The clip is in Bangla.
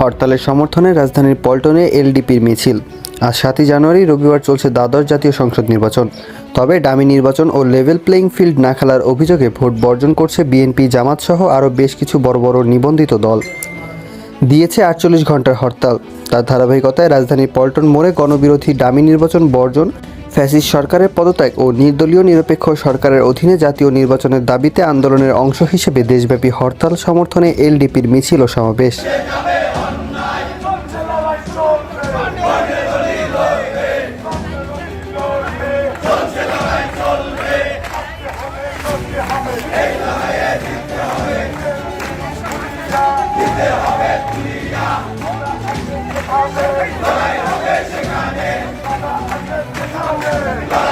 হরতালের সমর্থনে রাজধানীর পল্টনে এলডিপির মিছিল। আজ সাতই জানুয়ারি, রবিবার চলছে দ্বাদশ জাতীয় সংসদ নির্বাচন। তবে ডামি নির্বাচন ও লেভেল প্লেইং ফিল্ড না খেলার অভিযোগে ভোট বর্জন করছে বিএনপি জামাত সহ আরও বেশ কিছু বড় বড় নিবন্ধিত দল। দিয়েছে আটচল্লিশ ঘণ্টার হরতাল। তার ধারাবাহিকতায় রাজধানীর পল্টন মোড়ে গণবিরোধী ডামি নির্বাচন বর্জন ফ্যাসিস্ট সরকারের পদত্যাগ ও নির্দলীয় নিরপেক্ষ সরকারের অধীনে জাতীয় নির্বাচনের দাবিতে আন্দোলনের অংশ হিসেবে দেশব্যাপী হরতাল সমর্থনে এলডিপির মিছিল ও সমাবেশ। Let's go.